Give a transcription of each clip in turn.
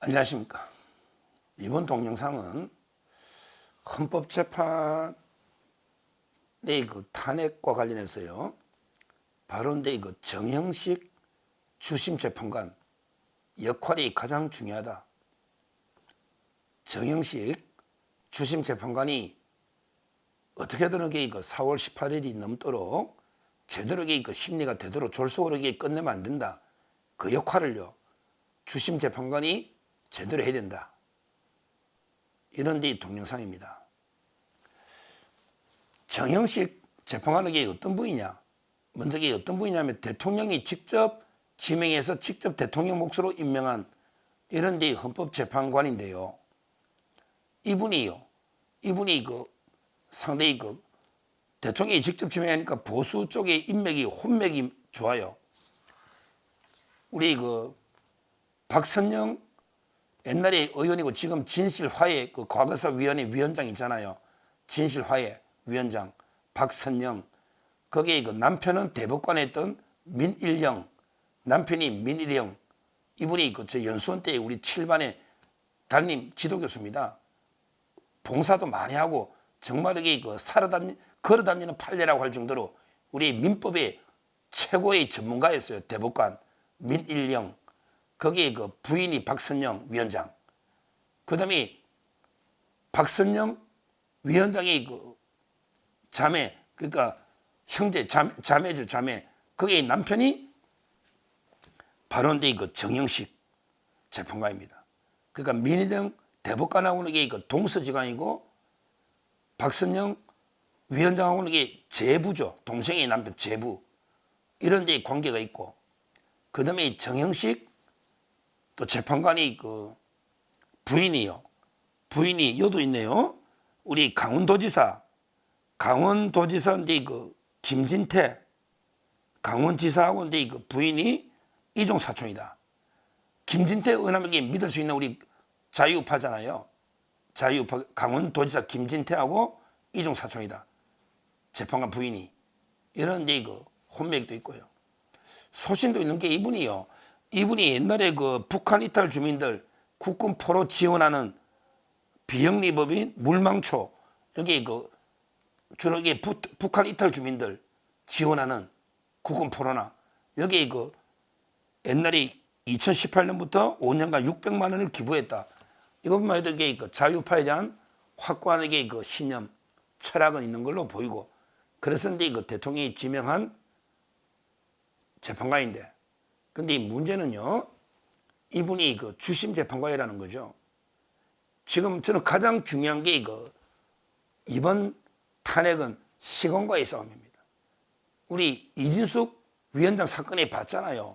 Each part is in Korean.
안녕하십니까. 이번 동영상은 헌법재판의 그 탄핵과 관련해서요. 이제 그 정형식 주심재판관 역할이 가장 중요하다. 정형식 주심재판관이 어떻게든 이게 그 4월 18일이 넘도록 제대로 이게 그 심리가 되도록 졸속으로 이게 끝내면 안 된다. 그 역할을요. 주심 재판관이 제대로 해야 된다. 이런 데 동영상입니다. 정형식 재판관은 이게 어떤 부위냐? 먼저 이게 어떤 부위냐면 대통령이 직접 지명해서 직접 대통령 몫으로 임명한 이런 데 헌법재판관인데요. 이분이요. 이분이 그 상당히 그 대통령이 직접 지명하니까 보수 쪽의 인맥이 혼맥이 좋아요. 우리 그 박선영 옛날에 의원이고 지금 진실화해 그 과거사위원회 위원장 있잖아요. 진실화해 위원장 박선영 거기에 그 남편은 대법관에 있던 민일영 남편이 민일영 이분이 그 제 연수원 때 우리 7반의 담임 지도교수입니다. 봉사도 많이 하고 정말 이게 그 살아다니 걸어다니는 판례라고 할 정도로 우리 민법의 최고의 전문가였어요. 대법관 민일영 거기에 그 부인이 박선영 위원장 그 다음에 박선영 위원장의 그 자매 그러니까 형제 자, 자매죠 자매 거기에 남편이 이제 그 정영식 재판관입니다. 그러니까 민희등 대법관하고는 이게 그 동서지간이고 박선영 위원장하고는 이게 제부죠. 동생의 남편 제부. 이런 데 관계가 있고 그 다음에 정영식 또 재판관이 그 부인이요. 부인이 여도 있네요. 우리 강원도지사 강원도지사인데 그 김진태 강원지사하고 인데 그 부인이 이종 사촌이다. 김진태 의원에게 믿을 수 있는 우리 자유파잖아요. 자유파 강원도지사 김진태하고 이종 사촌이다. 재판관 부인이 이런 데그 혼맥도 있고요. 소신도 있는 게 이분이요. 이분이 옛날에 그 북한 이탈 주민들 국군 포로 지원하는 비영리법인 물망초 여기 그 주로 이게 부, 북한 이탈 주민들 지원하는 국군 포로나 여기 그 옛날에 2018년부터 5년간 600만 원을 기부했다. 이것만 해도 이게 그 자유파에 대한 확고한 이게 그 신념, 철학은 있는 걸로 보이고 그래서 이제 그 대통령이 지명한 재판관인데 근데 이 문제는요 이분이 그 주심 재판관이라는 거죠. 지금 저는 가장 중요한 게 이거 이번 탄핵은 시간과의 싸움입니다. 우리 이진숙 위원장 사건에 봤잖아요.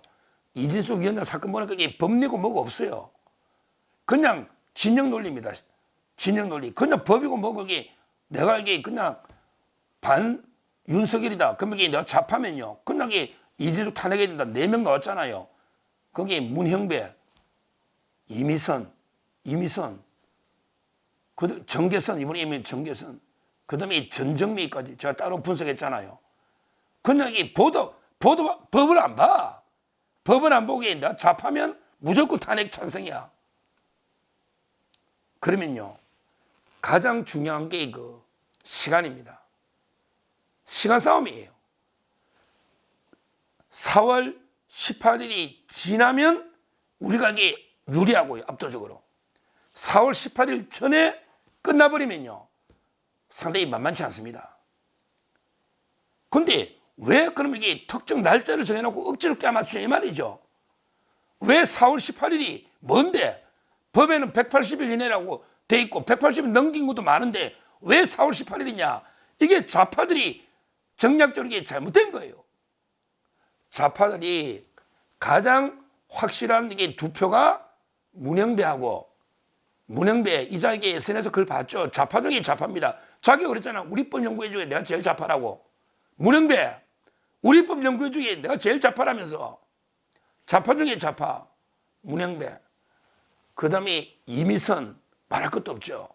이진숙 위원장 사건 보니까 이게 법리고 뭐가 없어요. 그냥 진영 논리입니다. 진영 논리. 그냥 법이고 뭐고 이게 내가 이게 그냥 반 윤석열이다. 그러면 이게 내가 잡하면요. 그냥 이게 이진숙 탄핵해야 된다. 네 명 나왔잖아요. 거기에 문형배, 이미선, 이미선, 그 정계선 이번에 이미 정계선, 그 다음에 전정미까지 제가 따로 분석했잖아요. 그냥 이 보도 보도 법을 안 봐. 법을 안 보게 나 잡하면 무조건 탄핵 찬성이야. 그러면요 가장 중요한 게그 시간입니다. 시간 싸움이에요. 4월 18일이 지나면 우리가 이게 유리하고요, 압도적으로. 4월 18일 전에 끝나버리면요, 상당히 만만치 않습니다. 근데 왜 그럼 이게 특정 날짜를 정해놓고 억지로 깨맞추냐 이 말이죠. 왜 4월 18일이 뭔데? 법에는 180일 이내라고 돼 있고 180일 넘긴 것도 많은데 왜 4월 18일이냐? 이게 좌파들이 정략적으로 잘못된 거예요. 좌파들이 가장 확실한 이게 두 표가 문영배하고 문영배 이자에게 SNS에서 글 봤죠. 좌파 중에 좌파입니다. 자기가 그랬잖아. 우리법 연구회 중에 내가 제일 좌파라고. 문영배 우리법 연구회 중에 내가 제일 좌파라면서 좌파 중에 좌파 문영배 그 다음에 이미선 말할 것도 없죠.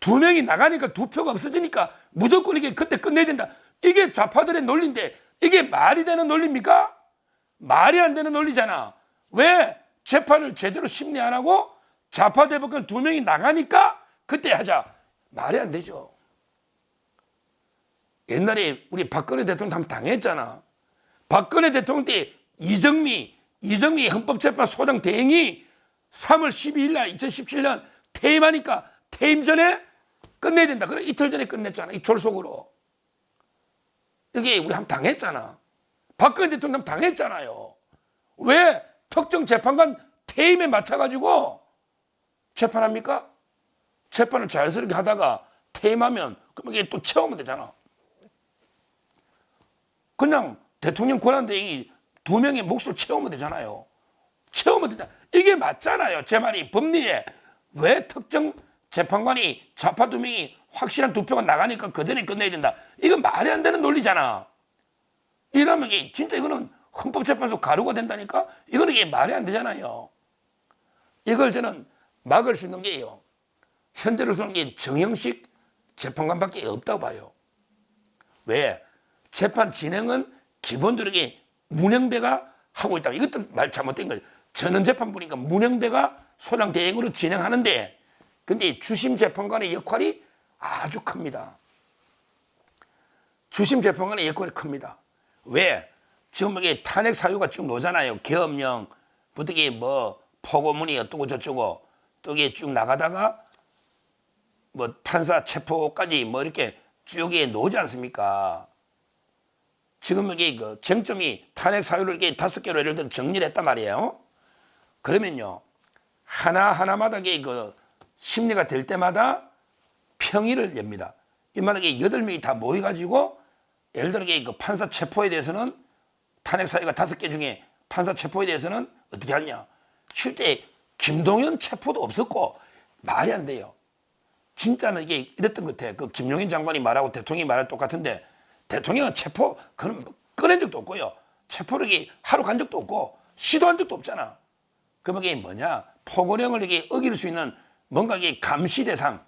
두 명이 나가니까 두 표가 없어지니까 무조건 이게 그때 끝내야 된다. 이게 좌파들의 논리인데 이게 말이 되는 논리입니까? 말이 안 되는 논리잖아. 왜? 재판을 제대로 심리 안 하고 좌파 대법관 두 명이 나가니까 그때 하자. 말이 안 되죠. 옛날에 우리 박근혜 대통령 당했잖아. 박근혜 대통령 때 이정미, 이정미 헌법재판 소장 대행이 3월 12일 날 2017년 퇴임하니까 퇴임 전에 끝내야 된다. 그래 이틀 전에 끝냈잖아. 이 졸속으로. 여기 우리 한번 당했잖아. 박근혜 대통령 당했잖아요. 왜 특정 재판관 퇴임에 맞춰가지고 재판합니까? 재판을 자연스럽게 하다가 퇴임하면 그럼 이게 또 채우면 되잖아. 그냥 대통령 권한대행이 두 명의 몫을 채우면 되잖아요. 채우면 되잖아. 이게 맞잖아요. 제 말이 법리에 왜 특정 재판관이 좌파 두 명이 확실한 두 표가 나가니까 그 전에 끝내야 된다. 이건 말이 안 되는 논리잖아. 이러면 이게 진짜 이거는 헌법재판소 가루가 된다니까? 이거는 이게 말이 안 되잖아요. 이걸 저는 막을 수 있는 게요. 현재로서는 이게 정형식 재판관밖에 없다고 봐요. 왜? 재판 진행은 기본적으로 이게 문영배가 하고 있다. 이것도 말 잘못된 거죠. 전원 재판 보니까 문영배가 소장 대행으로 진행하는데 근데 주심 재판관의 역할이 아주 큽니다. 주심 재판관의 역할이 큽니다. 왜? 지금 이게 탄핵 사유가 쭉 나오잖아요. 계엄령, 부터 이게 뭐 포고문이 어떠고 저쩌고 또 이게 쭉 나가다가 뭐 판사 체포까지 뭐 이렇게 쭉 이게 나오지 않습니까? 지금 이게 그 쟁점이 탄핵 사유를 이렇게 다섯 개로 예를 들어 정리를 했단 말이에요. 그러면요. 하나하나마다 이게 그 심리가 될 때마다 평의를 냅니다. 이만하게 여덟 명이 다 모여가지고 예를 들어 그 판사 체포에 대해서는 탄핵 사유가 다섯 개 중에 판사 체포에 대해서는 어떻게 하냐. 실제 김동연 체포도 없었고 말이 안 돼요. 진짜는 이게 이랬던 것 같아. 그 김용인 장관이 말하고 대통령이 말할 똑같은데 대통령은 체포 그런 꺼낸 적도 없고요. 체포를 이게 하루 간 적도 없고 시도한 적도 없잖아. 그러면 이게 뭐냐? 포고령을 이게 어길 수 있는 뭔가 이게 감시 대상.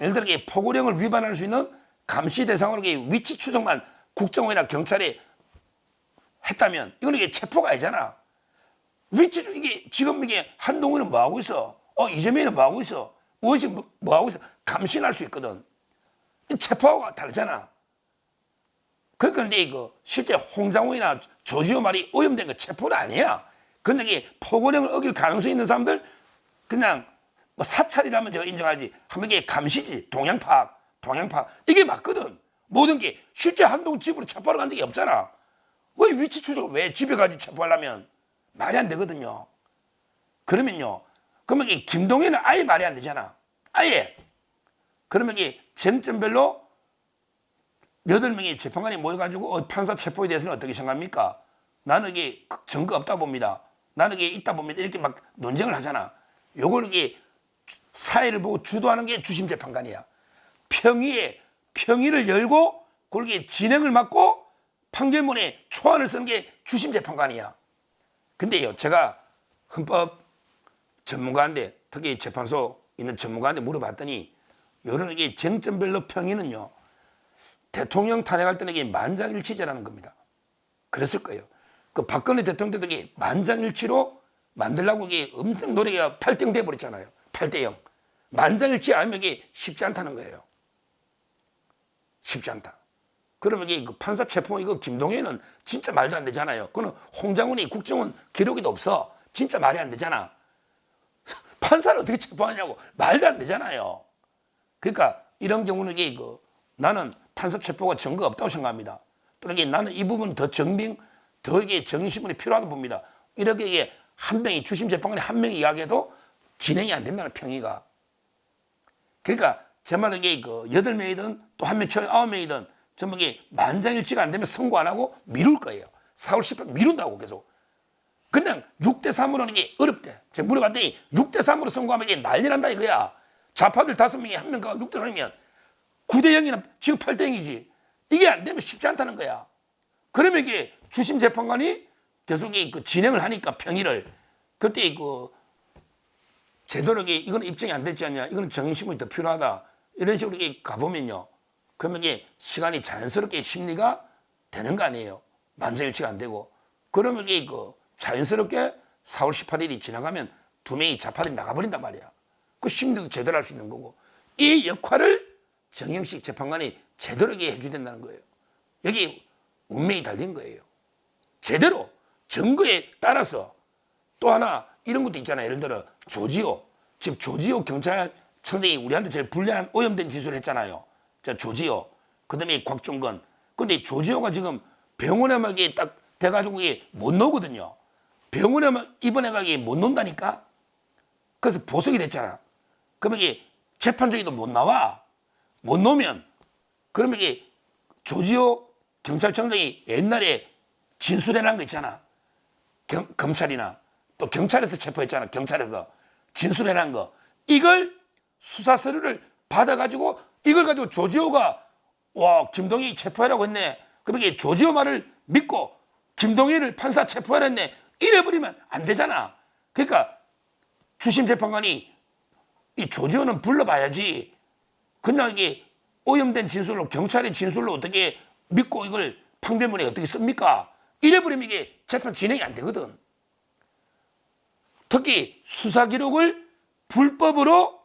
예를 들어 포고령을 위반할 수 있는 감시 대상으로 위치 추정만 국정원이나 경찰이 했다면 이건 이게 체포가 아니잖아. 위치 추- 이게 지금 이게 한동훈은 뭐 하고 있어? 어 이재명은 뭐 하고 있어? 의식 뭐, 뭐 하고 있어? 감시할 수 있거든. 이 체포하고 다르잖아. 그러니까 이제 이거 실제 홍장호이나 조지호 말이 오염된 거 체포는 아니야. 근데 이게 포고령을 어길 가능성이 있는 사람들 그냥 뭐 사찰이라면 제가 인정하지. 하면 이게 감시지. 동양 파악. 이게 맞거든. 모든 게 실제 한동 집으로 체포하러 간 적이 없잖아. 왜 위치 추적을 왜 집에 가지 체포하려면 말이 안 되거든요. 그러면요. 그러면 이 김동현은 아예 말이 안 되잖아. 아예. 그러면 이 쟁점별로 여덟 명의 재판관이 모여가지고 어, 판사 체포에 대해서는 어떻게 생각합니까? 나는 이게 증거 없다 봅니다. 나는 이게 있다 봅니다. 이렇게 막 논쟁을 하잖아. 요걸 이게 사회를 보고 주도하는 게 주심 재판관이야. 평의에 평의를 열고 그렇게 진행을 맡고 판결문에 초안을 쓰는 게 주심 재판관이야. 근데요, 제가 헌법 전문가인데 특히 재판소 있는 전문가한테 물어봤더니 이런 게 쟁점별로 평의는요. 대통령 탄핵할 때는 이게 만장일치제라는 겁니다. 그랬을 거예요. 그 박근혜 대통령 때도 이게 만장일치로 만들려고 이게 엄청 노래가 8등 돼버렸잖아요. 8대 0. 만장일치 이게 쉽지 않다는 거예요. 쉽지 않다. 그러면 이게 그 판사 체포 이거 김동현은 진짜 말도 안 되잖아요. 그거는 홍장훈이 국정원 기록에도 없어. 진짜 말이 안 되잖아. 판사를 어떻게 체포하냐고 말도 안 되잖아요. 그러니까 이런 경우는 이게 그 나는 판사 체포가 증거 없다고 생각합니다. 또는 이게 나는 이 부분 더 정빙, 더 이게 정신신문이 필요하다고 봅니다. 이렇게 이게 한 명이 주심 재판관이 한 명이 이야기해도 진행이 안 된다는 평의가. 그러니까 제 말은 이게 그 여덟 명이든 또 한 명, 처음 아홉 명이든 전부 이게 만장일치가 안 되면 선고 안 하고 미룰 거예요. 4월 10일 미룬다고 계속. 그냥 6대 3으로는 이게 어렵대. 제가 물어봤더니 6대 3으로 선고하면 이게 난리 난다 이거야. 좌파들 다섯 명이 한 명 가고 6대 3이면 9대 0이나 지금 8대 0이지. 이게 안 되면 쉽지 않다는 거야. 그러면 이게 주심 재판관이 계속 이그 진행을 하니까 평의를 그때 그 제대로 이게 이건 입증이 안 됐지 않냐. 이거는 정인신문이 더 필요하다. 이런 식으로 이게 가보면요. 그러면 이게 시간이 자연스럽게 심리가 되는 거 아니에요. 만장일치가 안 되고. 그러면 이게 그 자연스럽게 4월 18일이 지나가면 두 명이 자판이 나가버린단 말이야. 그 심리도 제대로 할 수 있는 거고 이 역할을 정영식 재판관이 제대로게 해줘야 된다는 거예요. 여기 운명이 달린 거예요. 제대로 증거에 따라서 또 하나 이런 것도 있잖아요. 예를 들어 조지호 지금 조지호 경찰청장이 우리한테 제일 불리한 오염된 진술을 했잖아요. 자 조지호 그다음에 곽종건 근데 조지호가 지금 병원에만 이게 딱 돼가지고 못 나오거든요. 병원에만 입원해 가기 못 논다니까. 그래서 보석이 됐잖아. 그러면 이게 재판 중에도 못 나와. 못 놓으면 그러면 이게 조지호 경찰청장이 옛날에 진술해놓은 거 있잖아. 경- 검찰이나 또 경찰에서 체포했잖아. 경찰에서 진술해놓은 거. 이걸 수사 서류를 받아가지고 이걸 가지고 조지호가 와 김동희 체포하라고 했네. 그럼 이게 조지호 말을 믿고 김동희를 판사 체포하라 했네. 이래버리면 안 되잖아. 그러니까 주심 재판관이 이 조지호는 불러봐야지. 그냥 이게 오염된 진술로 경찰의 진술로 어떻게 믿고 이걸 판결문에 어떻게 씁니까? 이래버리면 이게 재판 진행이 안 되거든. 특히 수사 기록을 불법으로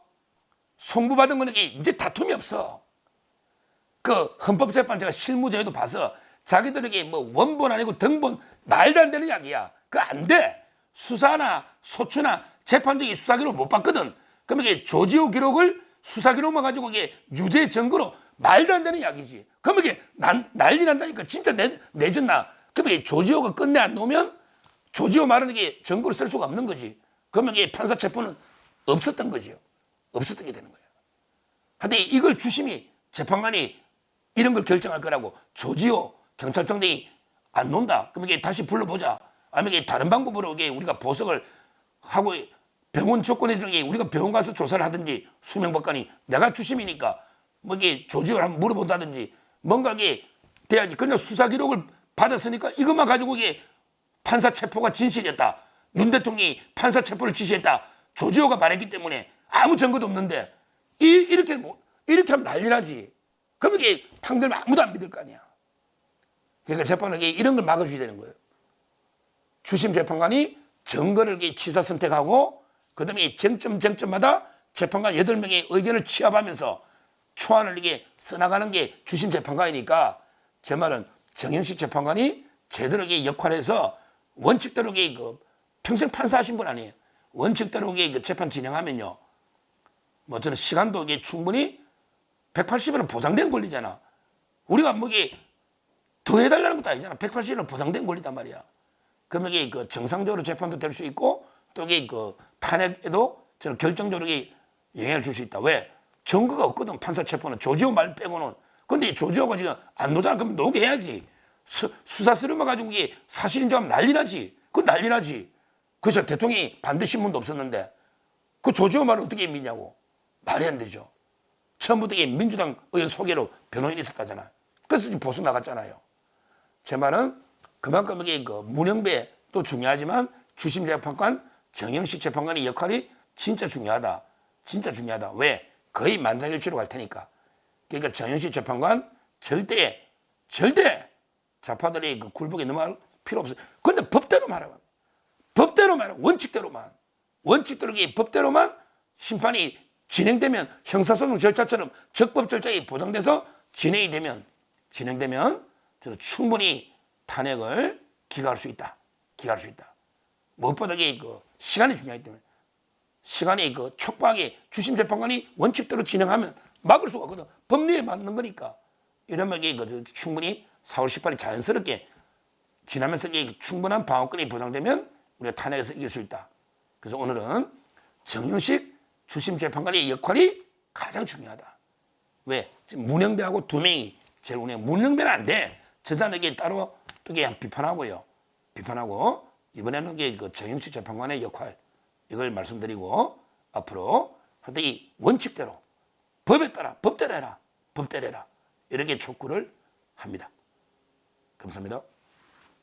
송부받은 거는 이제 다툼이 없어. 그 헌법재판 제가 실무자에도 봐서 자기들에게 뭐 원본 아니고 등본 말도 안 되는 이야기야. 그거 안 돼. 수사나 소추나 재판적인 수사 기록 못 봤거든. 그럼 이게 조지호 기록을 수사 기록만 가지고 이게 유죄 증거로 말도 안 되는 이야기지. 그럼 이게 난, 난리 난다니까 진짜 내, 내졌나. 그럼 이게 조지호가 끝내 안 놓으면 조지호 말은 이게 증거를 쓸 수가 없는 거지. 그러면 이게 판사 체포는 없었던 거지요. 없었던 게 되는 거예요. 하여튼 이걸 주심이 재판관이 이런 걸 결정할 거라고 조지호 경찰청장이 안 논다. 그럼 이게 다시 불러보자. 아니면 이게 다른 방법으로 이게 우리가 보석을 하고 병원 조건에 게 우리가 병원 가서 조사를 하든지 수명법관이 내가 주심이니까 뭐 이게 조지호를 한번 물어본다든지 뭔가 이게 돼야지. 그냥 수사 기록을 받았으니까 이것만 가지고 이게 판사 체포가 진실이었다. 윤 대통령이 판사 체포를 지시했다. 조지호가 말했기 때문에 아무 증거도 없는데 이, 이렇게 뭐 이렇게 하면 난리 나지. 그러면 이게 판결 아무도 안 믿을 거 아니야. 그러니까 재판은 이런 걸 막아줘야 되는 거예요. 주심 재판관이 증거를 취사 선택하고 그다음에 이 쟁점 쟁점마다 재판관 8명의 의견을 취합하면서 초안을 이게 써나가는 게 주심 재판관이니까 제 말은 정영식 재판관이 제대로 역할해서 원칙대로 이게 그 평생 판사하신 분 아니에요. 원칙대로 이게 그 재판 진행하면요. 뭐 저는 시간도 이게 충분히 180일은 보장된 권리잖아. 우리가 뭐 이게 더 해달라는 것도 아니잖아. 180일은 보장된 권리단 말이야. 그러면 이게 그 정상적으로 재판도 될 수 있고 또 이게 그 탄핵에도 저는 결정적으로 영향을 줄 수 있다. 왜? 증거가 없거든. 판사 체포는 조지호 말 빼고는. 근데 이 조지호가 지금 안 노잖아. 그럼 해야지. 수, 수사 서류만 가지고 이게 사실인지 하면 난리 나지. 그건 난리 나지. 그래서 대통령이 반대 신문도 없었는데 그 조지호 말을 어떻게 믿냐고. 말이 안 되죠. 처음부터 이게 민주당 의원 소개로 변호인이 있었다잖아. 그래서 지금 보수 나갔잖아요. 제 말은 그만큼 이게 그 문영배도 중요하지만 주심 재판관 정영식 재판관의 역할이 진짜 중요하다. 진짜 중요하다. 왜? 거의 만장일치로 갈 테니까. 그러니까 정영식 재판관 절대 절대 자파들이 그 굴복에 넘어갈 필요 없어요. 근데 법대로 말하면 법대로 말하면 원칙대로만 원칙대로 법대로만 심판이 진행되면 형사소송 절차처럼 적법 절차가 보장돼서 진행이 되면 진행되면 저는 충분히 탄핵을 기각할 수 있다. 기각할 수 있다. 무엇보다 그 시간이 중요하기 때문에 시간이 그 촉박하게 주심 재판관이 원칙대로 진행하면 막을 수가 없거든. 법리에 맞는 거니까. 이러면 이게 그 충분히 4월 18일 자연스럽게 지나면서 충분한 방어권이 보장되면 우리가 탄핵에서 이길 수 있다. 그래서 오늘은 정영식 주심 재판관의 역할이 가장 중요하다. 왜? 지금 문영배하고 두 명이 제일 운행. 문영배는 안 돼. 저자에게 따로 또 그냥 비판하고요. 비판하고 이번에는 그 정영식 재판관의 역할 이걸 말씀드리고 앞으로 하여튼 이 원칙대로 법에 따라 법대로 해라. 법대로 해라. 이렇게 촉구를 합니다. 감사합니다.